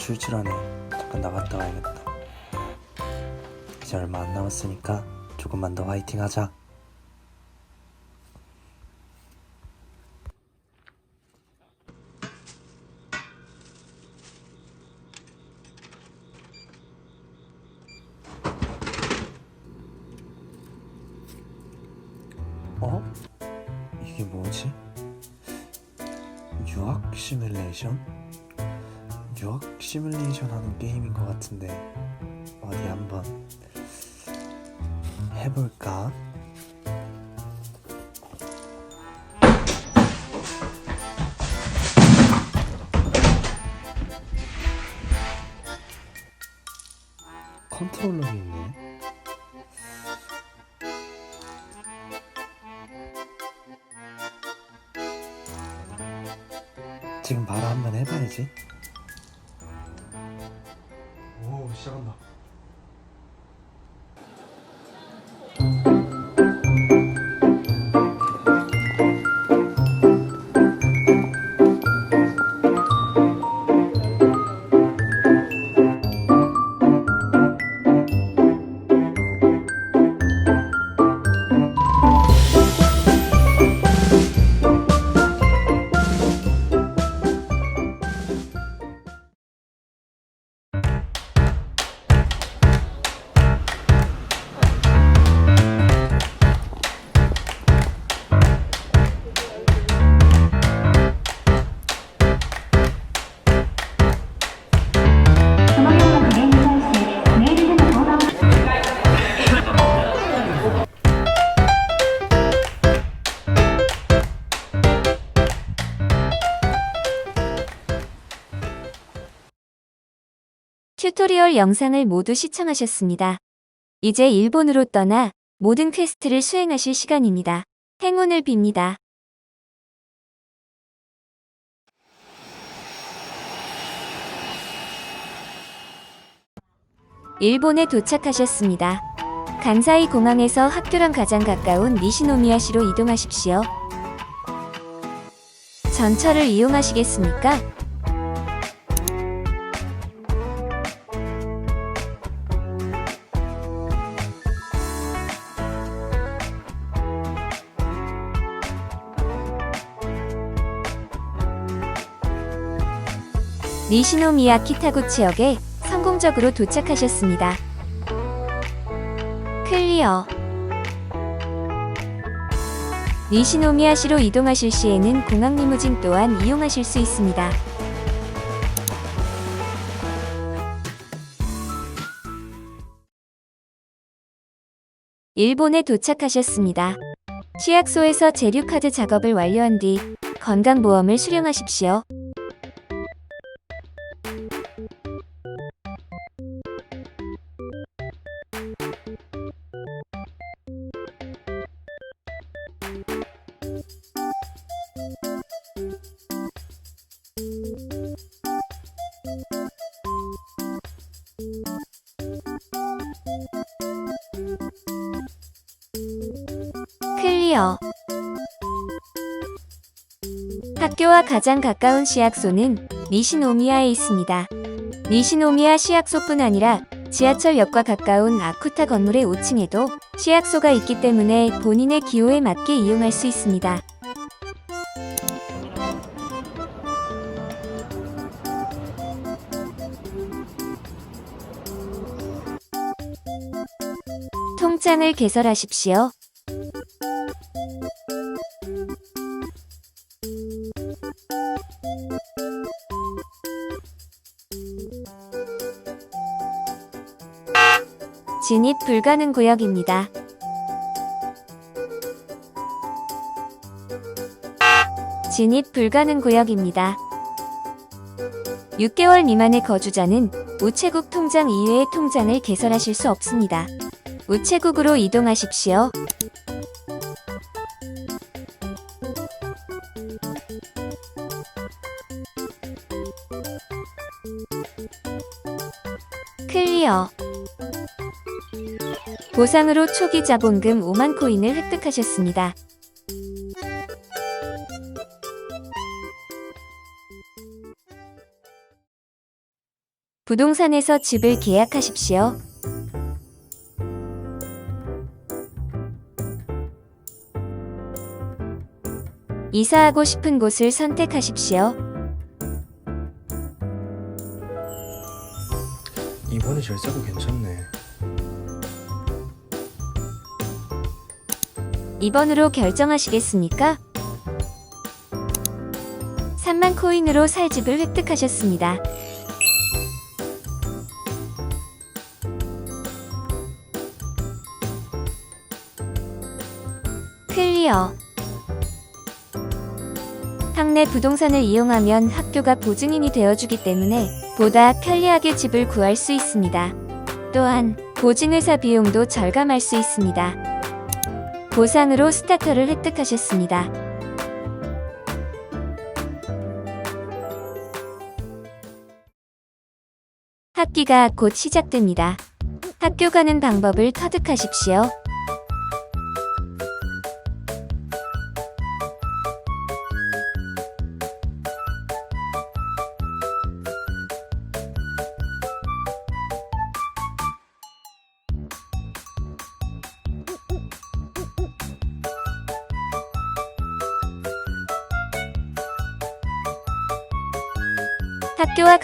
출출하네. 잠깐 나갔다 와야겠다. 이제 얼마 안 남았으니까 조금만 더 화이팅 하자. 시뮬레이션 하는 게임인 것 같은데 어디 한번 해볼까? 컨트롤러가 있네. 지금 바로 한번 해봐야지. 오 시작한다. 튜토리얼 영상을 모두 시청하셨습니다. 이제 일본으로 떠나 모든 퀘스트를 수행하실 시간입니다. 행운을 빕니다. 일본에 도착하셨습니다. 간사이 공항에서 학교랑 가장 가까운 니시노미야시로 이동하십시오. 전철을 이용하시겠습니까? 니시노미야 키타구치역에 성공적으로 도착하셨습니다. 클리어. 니시노미야시로 이동하실 시에는 공항 리무진 또한 이용하실 수 있습니다. 일본에 도착하셨습니다. 시약소에서 재료카드 작업을 완료한 뒤 건강보험을 수령하십시오. 클리어. 학교와 가장 가까운 시약소는 니시노미야에 있습니다. 니시노미야 시약소뿐 아니라 지하철역과 가까운 아쿠타 건물의 5층에도 시약소가 있기 때문에 본인의 기호에 맞게 이용할 수 있습니다. 통장을 개설하십시오. 진입 불가능 구역입니다. 진입 불가능 구역입니다. 6개월 미만의 거주자는 우체국 통장 이외의 통장을 개설하실 수 없습니다. 우체국으로 이동하십시오. 클리어. 보상으로 초기 자본금 5만 코인을 획득하셨습니다. 부동산에서 집을 계약하십시오. 이사하고 싶은 곳을 선택하십시오. 이번에 절세고 괜찮네. 2번으로 결정하시겠습니까? 3만 코인으로 살 집을 획득하셨습니다. 클리어 학내 부동산을 이용하면 학교가 보증인이 되어주기 때문에 보다 편리하게 집을 구할 수 있습니다. 또한 보증회사 비용도 절감할 수 있습니다. 보상으로 스타터를 획득하셨습니다. 학기가 곧 시작됩니다. 학교 가는 방법을 터득하십시오.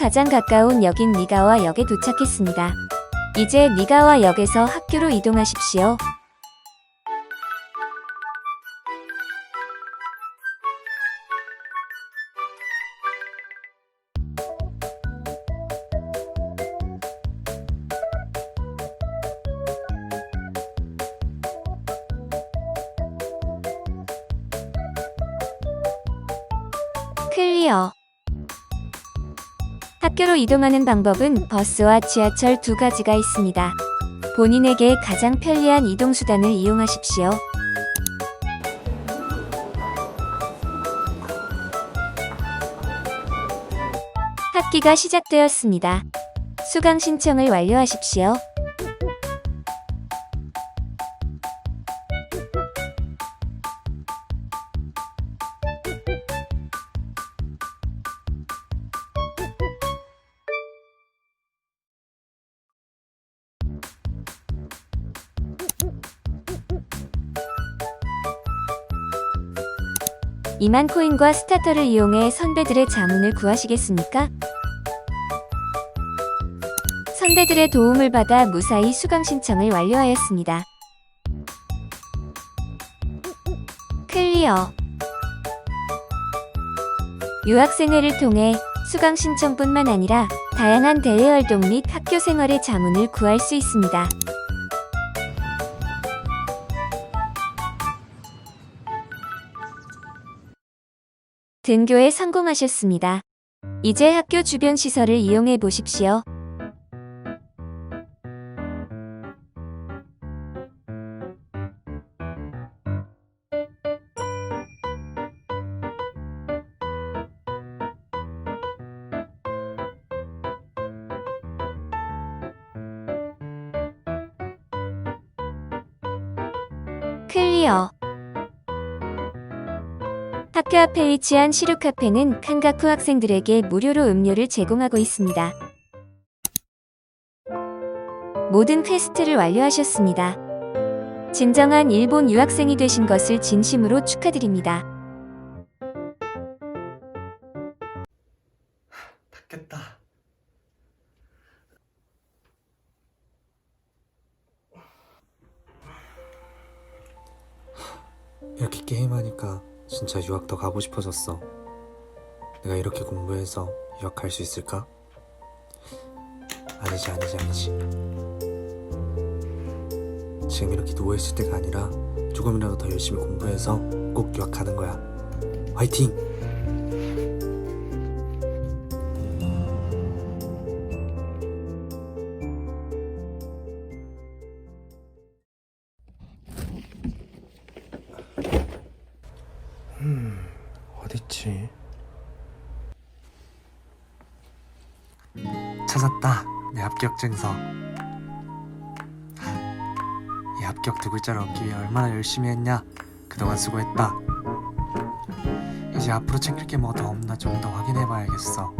가장 가까운 역인 니가와 역에 도착했습니다. 이제 니가와 역에서 학교로 이동하십시오. 이동하는 방법은 버스와 지하철 두 가지가 있습니다. 본인에게 가장 편리한 이동 수단을 이용하십시오. 학기가 시작되었습니다. 수강 신청을 완료하십시오. 이만 코인과 스타터를 이용해 선배들의 자문을 구하시겠습니까? 선배들의 도움을 받아 무사히 수강 신청을 완료하였습니다. 클리어 유학생회를 통해 수강 신청뿐만 아니라 다양한 대외 활동 및 학교 생활의 자문을 구할 수 있습니다. 등교에 성공하셨습니다. 이제 학교 주변 시설을 이용해 보십시오. 클리어 학교 앞에 위치한 시루 카페는 칸가쿠 학생들에게 무료로 음료를 제공하고 있습니다. 모든 퀘스트를 완료하셨습니다. 진정한 일본 유학생이 되신 것을 진심으로 축하드립니다. 닫겠다. 이렇게 게임하니까 진짜 유학 더 가고 싶어졌어. 내가 이렇게 공부해서 유학 갈 수 있을까? 아니지, 아니지, 아니지. 지금 이렇게 누워있을 때가 아니라 조금이라도 더 열심히 공부해서 꼭 유학 가는 거야. 화이팅! 합격 증서. 이 합격 두 글자를 얻기 위해 얼마나 열심히 했냐? 그동안 수고했다. 이제 앞으로 챙길 게 뭐 더 없나 좀 더 확인해 봐야겠어.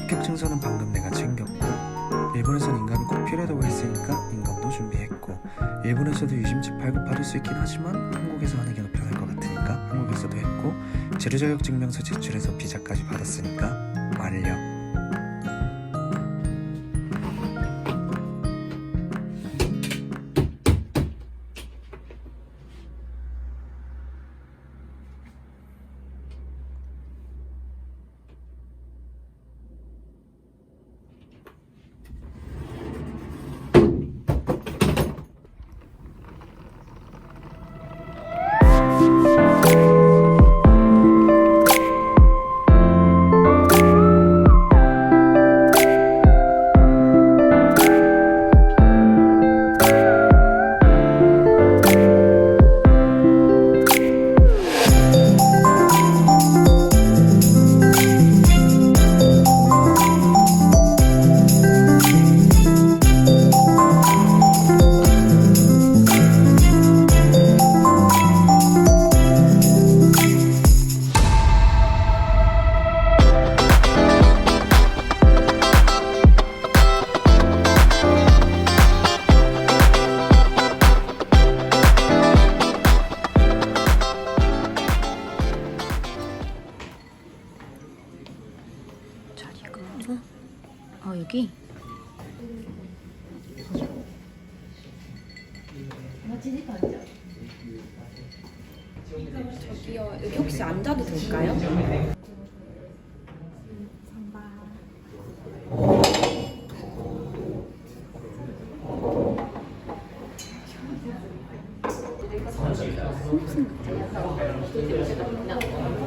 합격 증서는 방금 내가 챙겼고 일본에선 인감이 꼭 필요하다고 했으니까 인감도 준비했고 일본에서도 유심칩 발급 받을 수 있긴 하지만 한국에서 하는 게 재료 자격 증명서 제출해서 비자까지 받았으니까 저기요 여기 혹시 앉아도 될까요?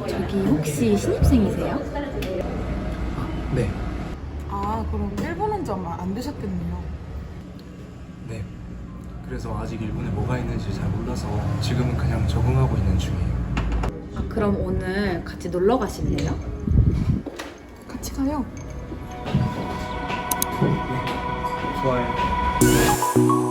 저기 혹시 신입생이세요? 네, 아 그럼 일본 온지 얼마 안 되셨겠네요. 네. 그래서 아직 일본에 뭐가 있는지 잘 몰라서 지금은 그냥 적응하고 있는 중이에요. 아, 그럼 오늘 같이 놀러 가실래요? 같이 가요. 좋아요.